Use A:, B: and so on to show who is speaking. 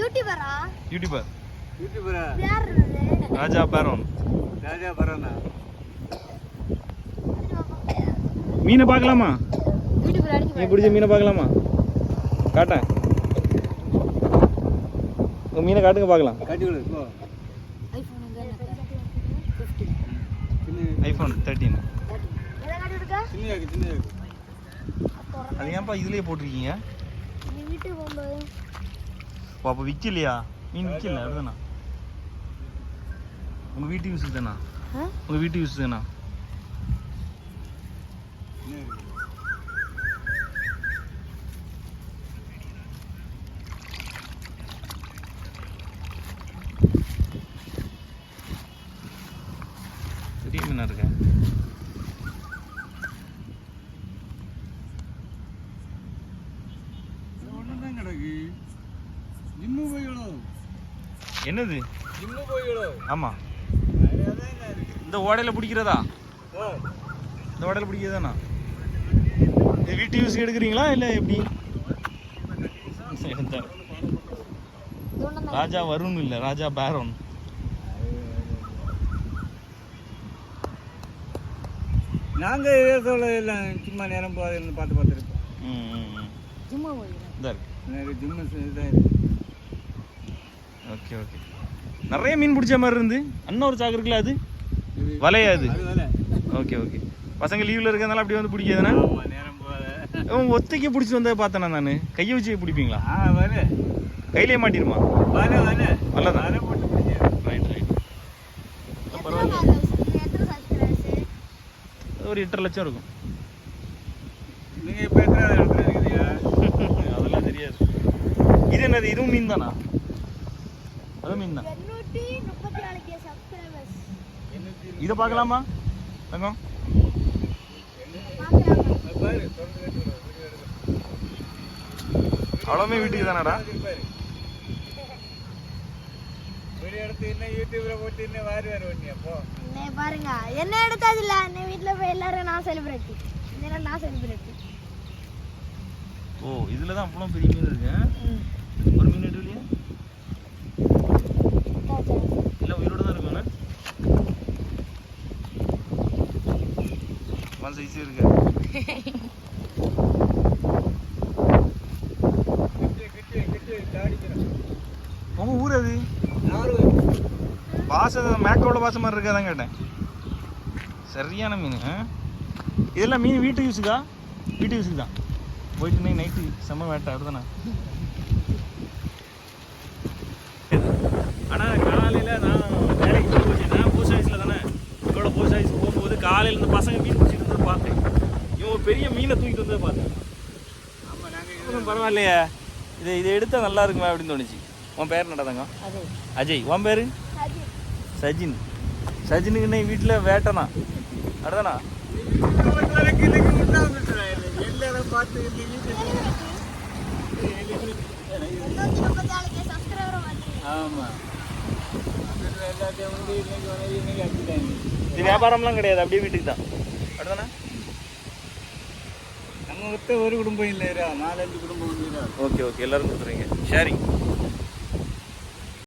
A: யூடியூபரா?
B: YouTuber.
C: யூடியூபரா?
A: யார்
B: ராஜா பேரோன்.
C: ராஜா பரவனா
B: மீனை பார்க்கலாமா?
A: யூடியூபர் அடிச்சு
B: நீ பிடிச்ச மீனை பார்க்கலாமா? காட்டேன். மீனை காட்டுங்க பார்க்கலாம்.
C: கட்டி விடு போ
A: ஐபோன் ஃபிஃப்டி
C: சின்ன
B: ஐஃபோன் தேர்ட்டீன். அது ஏன்ப்பா இதுலயே போட்டிருக்கீங்க? ஓ அப்போ விற்கலையா மீன் விற்கல அதுதானா உங்கள் வீட்டு யூஸ் தானா? உங்கள் வீட்டு யூஸ் தானா? பெரிய இருக்கேன்
C: ஒன்றுதான் கிடக்கு. ஜிம்மு போய்களோ
B: என்னது?
C: ஜிம்மு போய்களோ
B: ஆமாம்
C: அதான் இருக்கு
B: இந்த ஓடையில் பிடிக்கிறதா?
C: ஓ
B: இந்த ஓடையில் பிடிக்கிறதாண்ணா இது வீட்டு யூஸ்க்கு எடுக்கிறீங்களா இல்லை எப்படி? ராஜா வருண் இல்லை ராஜா பேரோன்.
C: நாங்கள் எல்லாம் சும்மா நேரம் போகுதுன்னு பார்த்து பார்த்துருப்போம்.
B: ம் ம் ம்.
A: சும்மா
B: இதா இருக்கு.
C: ஜிம்மு இதாக இருக்கு
B: ஓகே ஓகே. நிறைய மீன் பிடிச்ச மாதிரி இருந்து. அண்ணன் ஒரு சாக்கு இருக்குல்ல அது? வலையா அது? Okay okay. பசங்க லீவில் இருக்கிறதுனால அப்படியே வந்து பிடிக்காதுண்ணா
C: ஆமாம் நேரம் போகாத.
B: அவன் ஒத்தைக்கு பிடிச்சி வந்ததை பார்த்தேண்ணா நான்? கையை வச்சு பிடிப்பீங்களா? கையிலே மாட்டிருமா வல்லதான். Right right? ஒரு எட்டரை லட்சம் இருக்கும்.
C: நீங்கள் இப்போ எத்தனை
B: அதெல்லாம் தெரியாது. இது என்னது? இதுவும் மீன் தானா? மீன் தான். இதை பார்க்கலாமா? தங்கம். அவ்வளோமே வீட்டுக்கு தானடா?
C: எடுத்து இன்னும் யூடியூப்ல போட்டு இன்னும் வாரி வர வேண்டிய அப்போ
A: அண்ணே பாருங்க என்ன எடுத்தது இல்ல? அண்ணே வீட்ல போய் எல்லாரும் நான் செலிபிரேட் இந்த நான் செலிபிரேட்
B: ஓ இதில் தான் அவ்வளோ பெரிய மீன் இருக்கு ஒரு மீன் எடுக்கலையா இல்லை உயிரோட தான் இருக்குண்ணே ஒன் சைஸ் இருக்கு. உங்கள் ஊர் அது பாசை மேக்கோட பாசை மாதிரி இருக்காதான் கேட்டேன். சரியான மீன்? இதெல்லாம் மீன் வீட்டு யூஸுக்கா வீட்டு யூஸுக்கு தான் போயிட்டு இன்னைக்கு நைட்டு செம்ம வேட்டை அப்படிதானே ஆனால் காலையில் நான் வேலைக்கு போகும்போது நான் ஆஃபீஸில் தானே போஸ்ட் ஆஃபீஸ் போகும்போது காலையில் இந்த பசங்க மீன் பிடிச்சிட்டு இருந்தது பார்த்தேன் இவன் ஒரு பெரிய மீனை தூக்கிட்டு வந்ததை பார்த்தேன். பரவாயில்லையே. இதை இதை எடுத்தால் நல்லா இருக்குமே அப்படின்னு தோணுச்சு. உன் பேர் நடந்தாங்க அஜய். உன் பேர்? சஜின். சஜினுக்கு இன்னைக்கு வீட்டில் வேட்டனா? அடுதானா
C: வரைக்கும் இன்னைக்கு விட்டாங்க எல்லாரும் பார்த்து இன்னைக்கு
A: எண்ணூத்தி முப்பத்தி நாலு கே சப்ஸ்கிரைபர் வந்து
C: ஆமா. அது எல்லாத்தையும் வந்து இன்னைக்கு வந்து இன்னைக்கு அடிச்சிட்டாங்க
B: இது வியாபாரம்லாம் கிடையாது அப்படியே வீட்டுக்கு தான். அடுதானே
C: மொத்த ஒருத்த ஒரு குடும்பம் இல்லையா? நாலஞ்சு குடும்பம்
B: ஓகே ஓகே. எல்லாரும் கொடுத்துருங்க ஷேரிங்